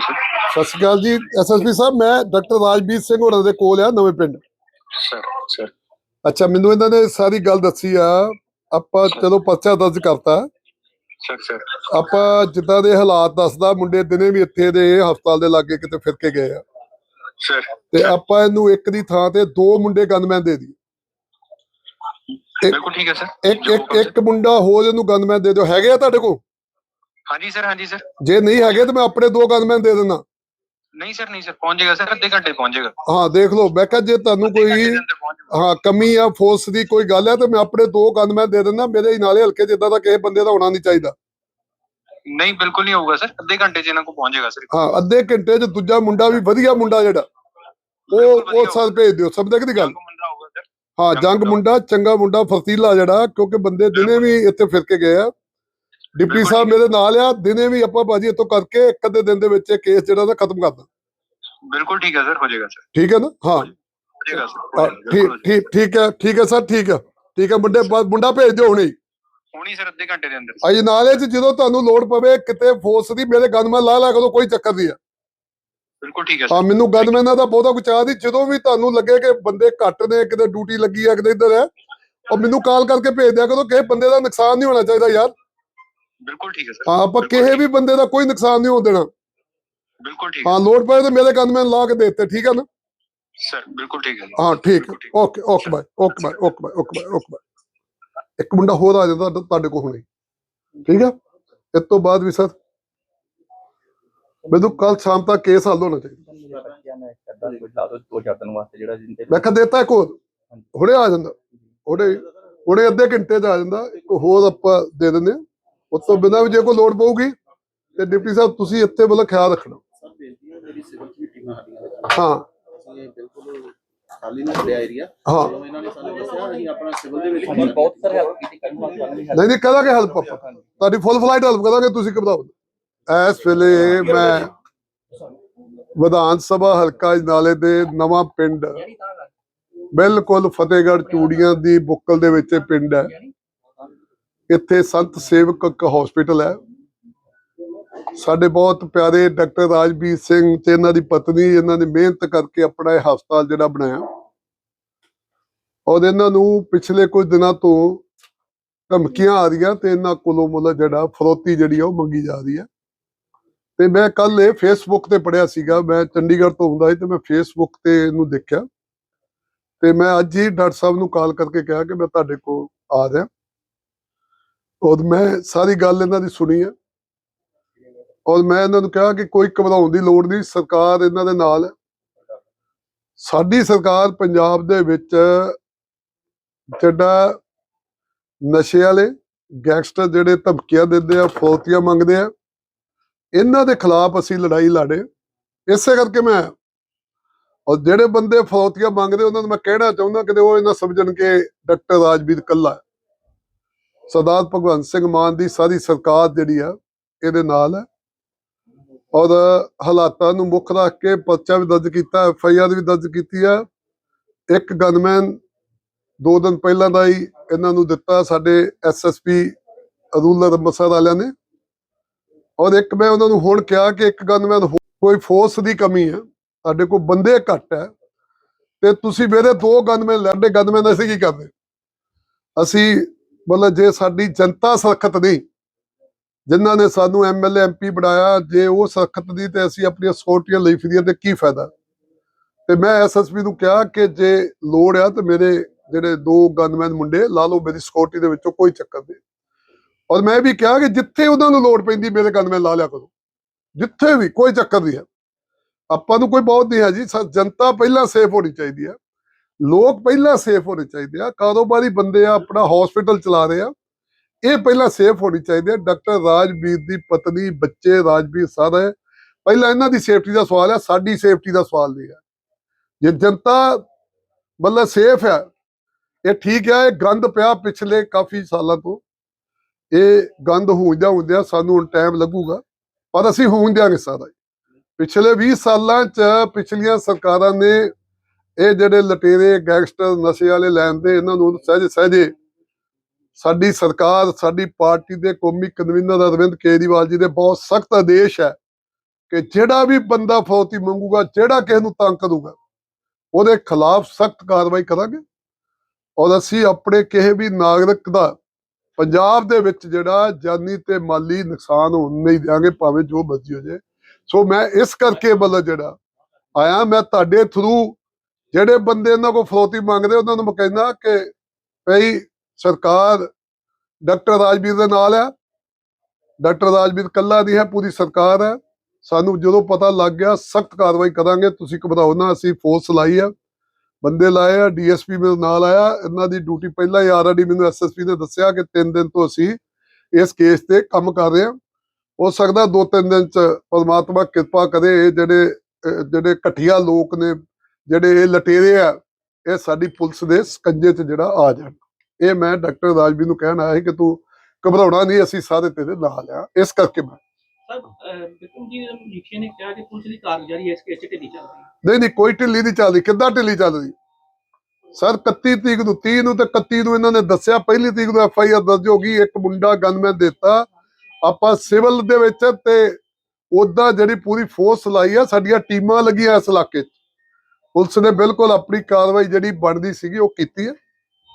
Sir. ਸਤਿ ਸ਼੍ਰੀ ਅਕਾਲ ਜੀ SSP ਸਾਹਿਬ ਮੈਂ ਡਾਕਟਰ ਰਾਜਵੀਰ ਸਿੰਘ ਹੋਰਾਂ ਦੇ ਕੋਲ ਆ ਨਵੇਂ ਪਿੰਡ। Sir sir. ਅੱਛਾ ਮੈਨੂੰ ਇਹਨਾਂ ਨੇ ਸਾਰੀ ਗੱਲ ਦੱਸੀ ਆ ਆਪਾਂ ਚਲੋ ਪਰਚਾ ਦਰਜ ਕਰਤਾ। Sir sir. ਆਪਾਂ ਜਿੱਦਾਂ ਦੇ ਹਾਲਾਤ ਦੱਸਦਾ ਮੁੰਡੇ ਦਿਨੇ ਵੀ ਇੱਥੇ ਦੇ ਹਸਪਤਾਲ ਦੇ ਲਾਗੇ ਕਿਤੇ ਫਿਰ ਕੇ ਗਏ ਆ। ਸਰ। ਤੇ ਆਪਾਂ ਇਹਨੂੰ ਇੱਕ ਦੀ ਥਾਂ ਤੇ ਦੋ ਮੁੰਡੇ ਗਨਮੈਨ ਦੇ ਦੀ ਬਿਲਕੁਲ ਠੀਕ ਹੈ ਸਰ। ਇੱਕ ਇੱਕ ਇੱਕ ਮੁੰਡਾ ਹੋਰ ਇਹਨੂੰ ਗਨਮੈਨ ਦੇ ਦਿਓ। ਹੈਗੇ ਆ ਤੁਹਾਡੇ ਕੋਲ? ਹਾਂਜੀ ਸਰ ਹਾਂਜੀ ਸਰ। ਜੇ ਨਹੀਂ ਹੈਗੇ ਤਾਂ ਮੈਂ ਆਪਣੇ ਦੋ ਗਨਮੈਨ ਦੇ ਦਿੰਦਾ। ਨਹੀਂ ਸਰ ਨਹੀਂ ਸਰ ਪਹੁੰਚ ਜਾਏਗਾ ਸਰ ਅੱਧੇ ਘੰਟੇ ਪਹੁੰਚ ਜਾਏਗਾ ਹਾਂ ਦੇਖ ਲਓ ਮੈਂ ਕਿਹਾ ਜੇ ਤੁਹਾਨੂੰ ਅੱਧੇ ਘੰਟੇ ਕੋਈ ਦੇ ਅੰਦਰ ਪਹੁੰਚ ਜਾਊਗਾ। ਹਾਂ ਕਮੀ ਆ ਫੋਰਸ ਦੀ ਕੋਈ ਗੱਲ ਹੈ ਤੇ ਮੈਂ ਆਪਣੇ ਦੋ ਗਨਮੈਨ ਦੇ ਦਿੰਦਾ ਮੇਰੇ ਹੀ ਨਾਲੇ ਹਲਕੇ ਜਿੱਦਾਂ ਦਾ ਕਿਸੇ ਬੰਦੇ ਦਾ ਹੋਣਾ ਨਹੀਂ ਚਾਹੀਦਾ। ਨਹੀਂ ਬਿਲਕੁਲ ਨਹੀਂ ਹੋਊਗਾ ਸਰ ਅੱਧੇ ਘੰਟੇ ਚ ਇਹਨਾਂ ਕੋਲ ਪਹੁੰਚ ਜਾਏਗਾ ਸਰ। ਹਾਂ ਅੱਧੇ ਘੰਟੇ 'ਚ ਦੂਜਾ ਮੁੰਡਾ ਵੀ ਵਧੀਆ ਮੁੰਡਾ ਜਿਹੜਾ ਉਹ ਉਹ ਸਾਲ ਭੇਜ ਦਿਓ ਸਮਝ ਦੀ ਗੱਲ? ਜੰਗ ਮੁੰਡਾ ਹੋਊਗਾ ਸਰ। ਹਾਂ ਜੰਗ। ਮੁੰਡਾ ਚੰਗਾ ਮੁੰਡਾ ਫਰਤੀਲਾ ਜਿਹੜਾ ਕਿਉਂਕਿ ਬੰਦੇ ਦਿਨੇ ਵੀ ਇੱਥੇ ਫਿਰ ਕੇ ਗਏ ਆ। ਡਿਪਟੀ ਸਾਹਿਬ ਮੇਰੇ ਨਾਲ ਆ ਦਿਨੇ ਵੀ ਆਪਾਂ ਬਾਜੀ ਇੱਥੋਂ ਕਰਕੇ ਇੱਕ ਅੱਧੇ ਦਿਨ ਦੇ ਵਿੱਚ ਇਹ ਕੇਸ ਜਿਹੜਾ ਨਾ ਖਤਮ ਕਰਦਾ ਬਿਲਕੁਲ ਠੀਕ ਹੈ ਸਰ ਹੋ ਜਾਏਗਾ ਸਰ। ਠੀਕ ਹੈ ਨਾ? ਹਾਂ। ਹੋ ਜਾਏਗਾ। ਸਰ ਹੋ ਹਾਂ, ਠੀਕ ਹੋ ਠੀਕ ਠੀਕ ਹੈ ਠੀਕ ਹੈ ਸਰ ਠੀਕ ਹੈ। ਠੀਕ ਹੈ ਮੁੰਡੇ ਮੁੰਡਾ ਭੇਜ ਦਿਓ ਹੁਣੇ ਹੀ। ਹੁਣੀ ਸਰ ਅੱਧੇ ਘੰਟੇ ਦੇ ਅੰਦਰ। ਅਜ ਨਾਲੇ 'ਚ ਜਦੋਂ ਤੁਹਾਨੂੰ ਲੋੜ ਪਵੇ ਕਿਤੇ ਫੋਰਸ ਦੀ ਮੇਰੇ ਗਨਮੈਨ ਲਾ ਲਾ ਕਰੋ ਕੋਈ ਚੱਕਰ ਨਹੀਂ ਆ ਬਿਲਕੁਲ ਠੀਕ ਹੈ ਹਾਂ ਸਰ ਮੈਨੂੰ ਗਨਮੈਨਾਂ ਦਾ ਬਹੁਤਾ ਕੁ ਚਾਹ ਨਹੀਂ। ਜਦੋਂ ਵੀ ਤੁਹਾਨੂੰ ਲੱਗੇ ਕਿ ਬੰਦੇ ਘੱਟ ਨੇ ਕਿਤੇ ਡਿਊਟੀ ਲੱਗੀ ਆ ਕਿਤੇ ਇੱਧਰ ਹੈ ਉਹ ਮੈਨੂੰ ਕਾਲ ਕਰਕੇ ਭੇਜ ਦਿਆ ਕਰੋ ਕਿਸੇ ਬੰਦੇ ਦਾ ਨੁਕਸਾਨ ਨਹੀਂ ਹੋਣਾ ਚਾਹੀਦਾ ਯਾਰ। ਬਿਲਕੁਲ ਠੀਕ ਹੈ ਸਰ। ਹਾਂ ਆਪਾਂ ਬਿਲਕੁਲ ਕਿਸੇ ਵੀ ਬੰਦੇ ਦਾ ਕੋਈ ਨੁਕਸਾਨ ਨਹੀਂ ਹੋਣ ਦੇਣਾ। ਬਿਲਕੁਲ ਠੀਕ ਹੈ। ਹਾਂ ਲੋੜ ਪਏ ਤੇ ਮੇਰੇ ਗਨਮੈਨ ਲਾ ਕੇ ਦੇ ਦਿੱਤੇ ਠੀਕ ਹੈ ਨਾ? ਸਰ ਬਿਲਕੁਲ ਠੀਕ ਹੈ। ਹਾਂ ਠੀਕ। ਬਿਲਕੁਲ ਠੀਕ। Okay okay bye okay bye okay bye okay bye okay bye ਇੱਕ ਮੁੰਡਾ ਹੋਰ ਆ ਜਾਂਦਾ ਤੁਹਾਡੇ ਕੋਲ ਹੁਣੇ। ਠੀਕ ਹੈ? ਇਸ ਤੋਂ ਬਾਅਦ ਵੀ ਸਰ ਮੈਨੂੰ ਕੱਲ ਸ਼ਾਮ ਤੱਕ ਕੇਸ ਹੱਲ ਹੋਣਾ ਚਾਹੀਦਾ। ਬੱਚਿਆਂ ਨੇ ਕਰਦਾ ਕੋਈ ਲਾ ਦੋ ਦੋ ਚਾਰ ਦਿਨ ਵਾਸਤੇ ਜਿਹੜਾ ਜਿੰਦੇ ਮੈਂ ਕਿਹਾ ਦੇਤਾ ਇੱਕ ਹੋਰ। ਹੁਣੇ ਆ ਜਾਂਦਾ। ਹੁਣੇ ਹੁਣੇ ਅੱਧੇ ਘੰਟੇ 'ਚ ਆ ਜਾਂਦਾ। ਇੱਕ ਹੋਰ ਆਪਾਂ ਦੇ ਦਿੰਦੇ ਆ ਉਸ ਤੋਂ ਬਿਨਾਂ ਵੀ ਜੇ ਕੋਈ ਲੋੜ ਪਊਗੀ ਤੇ ਡਿਪਟੀ ਸਾਹਿਬ ਤੁਸੀਂ ਇੱਥੇ ਵੱਲ ਖਿਆਲ ਰੱਖਣਾ। ਬੇਨਤੀ ਹੈ ਮੇਰੀ ਸਿਵਲ ਦੀ ਟੀਮਾਂ ਸਾਡੀਆਂ ਨੇ। ਹਾਂ। ਅਸੀਂ ਇਹ ਬਿਲਕੁਲ ਖਾਲੀ ਨਹੀਂ ਛੱਡਿਆ ਏਰੀਆ ਹਾਂ। ਜਦੋਂ ਇਹਨਾਂ ਨੇ ਸਾਨੂੰ ਦੱਸਿਆ ਅਸੀਂ ਆਪਣਾ ਸਿਵਲ ਦੇ ਵਿੱਚ ਅਸੀਂ ਬਹੁਤ ਸਾਰੇ ਹੈਲਪ ਕੀਤੀ ਕਰਨ ਵਾਸਤੇ ਨਹੀਂ ਨਹੀਂ ਕਰਾਂਗੇ ਹੈਲਪ ਆਪਾਂ। ਤੁਹਾਡੀ ਫੁੱਲ ਫਲਾਈਟ ਹੈਲਪ ਕਰਾਂਗੇ ਤੁਸੀਂ ਘਬਰਾਓ ਨਾ। ਇਸ ਵੇਲੇ ਮੈਂ ਵਿਧਾਨ ਸਭਾ ਹਲਕਾ ਅਜਨਾਲੇ ਦੇ ਨਵਾਂ ਪਿੰਡ ਬਿਲਕੁਲ ਫਤਿਹਗੜ੍ਹ ਚੂੜੀਆਂ ਦੀ ਬੁੱਕਲ ਦੇ ਵਿੱਚ ਪਿੰਡ ਹੈ। ਇੱਥੇ ਸੰਤ ਸੇਵਕ ਇੱਕ ਹਸਪੀਟਲ ਹੈ। ਸਾਡੇ ਬਹੁਤ ਪਿਆਰੇ ਡਾਕਟਰ ਰਾਜਵੀਰ ਸਿੰਘ ਤੇ ਇਹਨਾਂ ਦੀ ਪਤਨੀ, ਇਹਨਾਂ ਨੇ ਮਿਹਨਤ ਕਰਕੇ ਆਪਣਾ ਇਹ ਹਸਪਤਾਲ ਜਿਹੜਾ ਬਣਾਇਆ। ਔਰ ਇਹਨਾਂ ਨੂੰ ਪਿਛਲੇ ਕੁਝ ਦਿਨਾਂ ਤੋਂ ਧਮਕੀਆਂ ਆ ਰਹੀਆਂ ਤੇ ਇਹਨਾਂ ਕੋਲੋਂ ਮੁੱਲ ਜਿਹੜਾ ਫਰੋਤੀ ਜਿਹੜੀ ਆ ਉਹ ਮੰਗੀ ਜਾ ਰਹੀ ਹੈ। ਤੇ ਮੈਂ ਕੱਲ ਇਹ ਫੇਸਬੁੱਕ ਤੇ ਪੜਿਆ ਸੀਗਾ, ਮੈਂ ਚੰਡੀਗੜ੍ਹ ਤੋਂ ਹੁੰਦਾ ਸੀ ਤੇ ਮੈਂ ਫੇਸਬੁੱਕ ਤੇ ਇਹਨੂੰ ਦੇਖਿਆ। ਤੇ ਮੈਂ ਅੱਜ ਹੀ ਡਾਕਟਰ ਸਾਹਿਬ ਨੂੰ ਕਾਲ ਕਰਕੇ ਕਿਹਾ ਕਿ ਮੈਂ ਤੁਹਾਡੇ ਕੋਲ ਆ ਰਿਹਾ। ਔਰ ਮੈਂ ਸਾਰੀ ਗੱਲ ਇਹਨਾਂ ਦੀ ਸੁਣੀ ਹੈ ਔਰ ਮੈਂ ਇਹਨਾਂ ਨੂੰ ਕਿਹਾ ਕਿ ਕੋਈ ਘਬਰਾਉਣ ਦੀ ਲੋੜ ਨਹੀਂ, ਸਰਕਾਰ ਇਹਨਾਂ ਦੇ ਨਾਲ ਹੈ ਸਾਡੀ ਸਰਕਾਰ ਪੰਜਾਬ ਦੇ ਵਿੱਚ ਜਿਹੜਾ ਨਸ਼ੇ ਵਾਲੇ ਗੈਂਗਸਟਰ ਜਿਹੜੇ ਧਮਕੀਆਂ ਦਿੰਦੇ ਆ, ਫੌਤੀਆਂ ਮੰਗਦੇ ਆ, ਇਹਨਾਂ ਦੇ ਖਿਲਾਫ ਅਸੀਂ ਲੜਾਈ ਲੜੇ। ਇਸੇ ਕਰਕੇ ਮੈਂ, ਔਰ ਜਿਹੜੇ ਬੰਦੇ ਫੌਤੀਆਂ ਮੰਗਦੇ, ਉਹਨਾਂ ਨੂੰ ਮੈਂ ਕਹਿਣਾ ਚਾਹੁੰਦਾ ਕਿ ਉਹ ਇਹਨਾਂ ਸਮਝਣ ਕਿ ਡਾਕਟਰ ਰਾਜਵੀਰ ਕੱਲਾ ਸਰਦਾਰ ਭਗਵੰਤ ਸਿੰਘ ਮਾਨ ਦੀ ਸਾਰੀ ਸਰਕਾਰ ਜਿਹੜੀ ਆ, ਇਹਦੇ ਨਾਲ ਹੈ। ਔਰ ਹਾਲਾਤਾਂ ਨੂੰ ਮੁੱਖ ਰੱਖ ਕੇ ਪਰਚਾ ਵੀ ਦਰਜ ਕੀਤਾ, ਐਫ ਆਈ ਆਰ ਵੀ ਦਰਜ ਕੀਤੀ ਆ। ਇੱਕ ਗਨਮੈਨ ਦੋ ਦਿਨ ਪਹਿਲਾਂ ਦਾ ਹੀ ਇਹਨਾਂ ਨੂੰ ਦਿੱਤਾ ਸਾਡੇ ਐਸਐਸਪੀ ਰੂਲਰ ਅੰਮ੍ਰਿਤਸਰ ਵਾਲਿਆਂ ਨੇ। ਔਰ ਇੱਕ ਮੈਂ ਉਹਨਾਂ ਨੂੰ ਹੁਣ ਕਿਹਾ ਕਿ ਇੱਕ ਗਨਮੈਨ ਕੋਈ ਫੋਰਸ ਦੀ ਕਮੀ ਹੈ ਸਾਡੇ ਕੋਲ ਬੰਦੇ ਘੱਟ ਹੈ ਤੇ ਤੁਸੀਂ ਮੇਰੇ ਦੋ ਗਨਮੈਨ ਲੈਣੇ ਗਨਮੈਨ ਅਸੀਂ ਕੀ ਕਰਦੇ? ਅਸੀਂ ਮਤਲਬ ਜੇ ਸਾਡੀ ਜਨਤਾ ਸਖਤ ਨਹੀਂ, ਜਿਨ੍ਹਾਂ ਨੇ ਸਾਨੂੰ ਐਮਐਲਏ ਐਮਪੀ ਬਣਾਇਆ, ਜੇ ਉਹ ਸਖਤ ਨਹੀਂ ਤੇ ਅਸੀਂ ਆਪਣੀਆਂ ਸਕਿਉਰਟੀਆਂ ਲਈ ਫਿਰੀਏ ਤੇ ਕੀ ਫਾਇਦਾ? ਤੇ ਮੈਂ ਐਸਐਸਪੀ ਨੂੰ ਕਿਹਾ ਕਿ ਜੇ ਲੋੜ ਆ ਤੇ ਮੇਰੇ ਜਿਹੜੇ ਦੋ ਗਨਮੈਨ ਮੁੰਡੇ ਲਾ ਲਓ ਮੇਰੀ ਸਕਿਉਰਟੀ ਦੇ ਵਿੱਚੋਂ, ਕੋਈ ਚੱਕਰ ਨਹੀਂ। ਔਰ ਮੈਂ ਵੀ ਕਿਹਾ ਕਿ ਜਿੱਥੇ ਉਹਨਾਂ ਨੂੰ ਲੋੜ ਪੈਂਦੀ, ਮੇਰੇ ਗਨਮੈਨ ਲਾ ਲਿਆ ਕਰੋ। ਜਿੱਥੇ ਵੀ, ਕੋਈ ਚੱਕਰ ਨਹੀਂ ਹੈ। ਆਪਾਂ ਨੂੰ ਕੋਈ ਬਹੁਤ ਨਹੀਂ ਹੈ ਜੀ ਜਨਤਾ ਪਹਿਲਾਂ ਸੇਫ ਹੋਣੀ ਚਾਹੀਦੀ ਹੈ। ਲੋਕ ਪਹਿਲਾਂ ਸੇਫ ਹੋਣੇ ਚਾਹੀਦੇ ਆ, ਕਾਰੋਬਾਰੀ ਬੰਦੇ ਆ, ਆਪਣਾ ਹਸਪੀਟਲ ਚਲਾ ਰਹੇ ਆ। ਇਹ ਪਹਿਲਾਂ ਸੇਫ ਹੋਣੀ ਚਾਹੀਦੀ ਹੈ ਡਾਕਟਰ ਰਾਜਵੀਰ ਦੀ ਪਤਨੀ, ਬੱਚੇ ਰਾਜਵੀਰ ਸਾਰੇ, ਪਹਿਲਾਂ ਇਹਨਾਂ ਦੀ ਸੇਫਟੀ ਦਾ ਸਵਾਲ ਹੈ ਸਾਡੀ ਸੇਫਟੀ ਦਾ ਸਵਾਲ ਨਹੀਂ ਹੈ ਜੇ ਜਨਤਾ ਮਤਲਬ ਸੇਫ ਹੈ ਇਹ ਠੀਕ ਹੈ ਇਹ ਗੰਦ ਪਿਆ ਪਿਛਲੇ ਕਾਫੀ ਸਾਲਾਂ ਤੋਂ। ਇਹ ਗੰਦ ਹੁੰਦਿਆਂ ਹੁੰਦਿਆਂ ਸਾਨੂੰ ਹੁਣ ਟਾਈਮ ਲੱਗੂਗਾ, ਪਰ ਅਸੀਂ ਹੋਣ ਦਿਆਂਗੇ ਸਾਰਾ। ਪਿਛਲੇ 20 ਸਾਲਾਂ ਚ ਪਿਛਲੀਆਂ ਸਰਕਾਰਾਂ ਨੇ ਇਹ ਜਿਹੜੇ ਲਟੇਰੇ ਗੈਂਗਸਟਰ ਨਸ਼ੇ ਵਾਲੇ ਲੈਣ ਦੇ, ਇਹਨਾਂ ਨੂੰ ਸਹਿਜੇ ਸਹਿਜੇ ਸਾਡੀ ਸਰਕਾਰ, ਸਾਡੀ ਪਾਰਟੀ ਦੇ ਕੌਮੀ ਕਨਵੀਨਰ ਅਰਵਿੰਦ ਕੇਜਰੀਵਾਲ ਜੀ ਦੇ ਬਹੁਤ ਸਖਤ ਆਦੇਸ਼ ਹੈ ਕਿ ਜਿਹੜਾ ਵੀ ਬੰਦਾ ਫੌਤੀ ਮੰਗੂਗਾ, ਜਿਹੜਾ ਕਿਸੇ ਨੂੰ ਤੰਗ ਕਰੂਗਾ, ਉਹਦੇ ਖਿਲਾਫ ਸਖਤ ਕਾਰਵਾਈ ਕਰਾਂਗੇ। ਔਰ ਅਸੀਂ ਆਪਣੇ ਕਿਸੇ ਵੀ ਨਾਗਰਿਕ ਦਾ ਪੰਜਾਬ ਦੇ ਵਿੱਚ ਜਿਹੜਾ ਜਾਨੀ ਤੇ ਮਾਲੀ ਨੁਕਸਾਨ ਹੋਣ ਨਹੀਂ ਦਿਆਂਗੇ, ਭਾਵੇਂ ਜੋ ਮਰਜ਼ੀ ਹੋ ਜਾਏ। ਸੋ ਮੈਂ ਇਸ ਕਰਕੇ ਮਤਲਬ ਜਿਹੜਾ ਆਇਆ, ਮੈਂ ਤੁਹਾਡੇ ਥਰੂ ਜਿਹੜੇ ਬੰਦੇ ਇਹਨਾਂ ਕੋਲ ਫਰੋਤੀ ਮੰਗਦੇ, ਉਹਨਾਂ ਨੂੰ ਮੈਂ ਕਹਿੰਦਾ ਕਿ ਭਈ ਸਰਕਾਰ ਡਾਕਟਰ ਰਾਜਵੀਰ ਦੇ ਨਾਲ ਹੈ। ਡਾਕਟਰ ਰਾਜਵੀਰ ਕੱਲਾ ਨਹੀਂ ਹੈ, ਪੂਰੀ ਸਰਕਾਰ ਹੈ। ਸਾਨੂੰ ਜਦੋਂ ਪਤਾ ਲੱਗ ਗਿਆ, ਸਖਤ ਕਾਰਵਾਈ ਕਰਾਂਗੇ। ਤੁਸੀਂ ਘਬਰਾਓ ਨਾ, ਅਸੀਂ ਫੋਰਸ ਲਾਈ ਆ ਬੰਦੇ ਲਾਏ ਆ, ਡੀਐਸਪੀ ਮੇਰੇ ਨਾਲ ਆਇਆ। ਇਹਨਾਂ ਦੀ ਡਿਊਟੀ ਪਹਿਲਾਂ ਹੀ ਆਲਰੇਡੀ ਮੈਨੂੰ ਐਸਐਸਪੀ ਨੇ ਦੱਸਿਆ ਕਿ 3 ਦਿਨ ਤੋਂ ਅਸੀਂ ਇਸ ਕੇਸ ਤੇ ਕੰਮ ਕਰ ਰਹੇ ਹਾਂ। ਹੋ ਸਕਦਾ 2-3 ਦਿਨ ਚ ਪਰਮਾਤਮਾ ਕਿਰਪਾ ਕਰੇ, ਇਹ ਜਿਹੜੇ ਜਿਹੜੇ ਘਟੀਆ ਲੋਕ ਨੇ ਜਿਹੜੇ ਇਹ ਲਟੇਰੇ ਆ ਇਹ ਸਾਡੀ ਪੁਲਿਸ ਦੇ ਸਕੰਜੇ 'ਚ ਜਿਹੜਾ ਆ ਜਾਣ। ਇਹ ਮੈਂ ਡਾਕਟਰ ਰਾਜਵੀਰ ਨੂੰ ਕਹਿਣ ਆਇਆ ਸੀ ਕਿ ਤੂੰ ਘਬਰਾਉਣਾ ਨਹੀਂ ਅਸੀਂ ਸਾਰੇ ਤੇਰੇ ਨਾਲ ਆ। ਇਸ ਕਰਕੇ ਮੈਂ ਨਹੀਂ ਨਹੀਂ ਕੋਈ ਢਿੱਲੀ ਨਹੀਂ ਚੱਲਦੀ। ਕਿੱਦਾਂ ਢਿੱਲੀ ਚੱਲ ਰਹੀ ਸਰ 31 ਤਰੀਕ ਨੂੰ 30 ਨੂੰ ਤੇ 31 ਨੂੰ ਇਹਨਾਂ ਨੇ ਦੱਸਿਆ। ਪਹਿਲੀ ਤਰੀਕ ਨੂੰ ਐਫ ਆਈ ਆਰ ਦਰਜ ਹੋ ਗਈ। ਇੱਕ ਮੁੰਡਾ ਗਨਮੈਨ ਦਿੱਤਾ। ਆਪਾਂ ਸਿਵਲ ਦੇ ਵਿੱਚ ਤੇ ਉਦਾਂ ਜਿਹੜੀ ਪੂਰੀ ਫੋਰਸ ਲਾਈ ਆ ਸਾਡੀਆਂ ਟੀਮਾਂ ਲੱਗੀਆਂ ਇਸ ਇਲਾਕੇ 'ਚ। ਪੁਲਿਸ ਨੇ ਬਿਲਕੁਲ ਆਪਣੀ ਕਾਰਵਾਈ ਜਿਹੜੀ ਬਣਦੀ ਸੀਗੀ ਉਹ ਕੀਤੀ ਹੈ।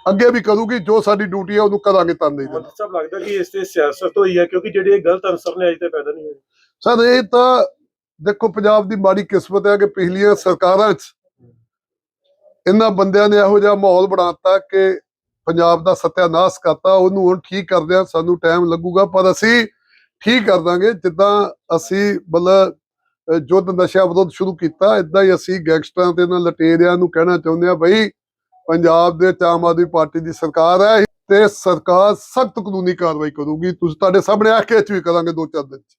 ਅੱਗੇ ਵੀ ਕਰੂਗੀ ਜੋ ਸਾਡੀ ਡਿਊਟੀ ਹੈ ਉਹਨੂੰ ਕਰਾਂਗੇ ਤੰਦੇ ਮੰਤਰੀ ਸਾਹਿਬ ਲੱਗਦਾ ਕਿ ਇਸ ਤੇ ਸਿਆਸਤ ਹੋਈ ਹੈ ਕਿਉਂਕਿ ਜਿਹੜੇ ਇਹ ਗਲਤ ਅਨਸਰ ਨੇ ਅਜੇ ਤੇ ਪੈਦਾ ਨਹੀਂ ਹੋਏ। ਸਰ ਇਹ ਤਾਂ ਦੇਖੋ ਪੰਜਾਬ ਦੀ ਮਾੜੀ ਕਿਸਮਤ ਹੈ ਕਿ ਪਿਛਲੀਆਂ ਸਰਕਾਰਾਂ 'ਚ ਇਹਨਾਂ ਬੰਦਿਆਂ ਨੇ ਇਹੋ ਜਿਹਾ ਮਾਹੌਲ ਬਣਾਤਾ ਕਿ ਪੰਜਾਬ ਦਾ ਸਤਿਆਨਾਸ਼ ਕਰਤਾ ਉਹਨੂੰ ਹੁਣ ਠੀਕ ਕਰਦਿਆਂ ਸਾਨੂੰ ਟਾਈਮ ਲੱਗੂਗਾ ਪਰ ਅਸੀਂ ਠੀਕ ਕਰ ਦਾਂਗੇ। ਜਿੱਦਾਂ ਅਸੀਂ ਮਤਲਬ ਅਹ ਯੁੱਧ ਨਸ਼ਾ ਵਿਰੋਧ ਸ਼ੁਰੂ ਕੀਤਾ ਇਦਾਂ ਹੀ ਅਸੀਂ ਗੈਂਗਸਟਰਾਂ ਤੇ ਇਹਨਾਂ ਲਟੇਰਿਆਂ ਨੂੰ ਕਹਿਣਾ ਚਾਹੁੰਦੇ ਆ ਬਈ ਪੰਜਾਬ ਦੇ ਵਿੱਚ ਆਮ ਆਦਮੀ ਪਾਰਟੀ ਦੀ ਸਰਕਾਰ ਹੈ ਤੇ ਸਰਕਾਰ ਸਖਤ ਕਾਨੂੰਨੀ ਕਾਰਵਾਈ ਕਰੂਗੀ। ਤੁਸੀਂ ਤੁਹਾਡੇ ਸਾਹਮਣੇ ਆ ਕੇ ਚ ਵੀ ਕਰਾਂਗੇ ਦੋ ਚਾਰ ਦਿਨ ਚ।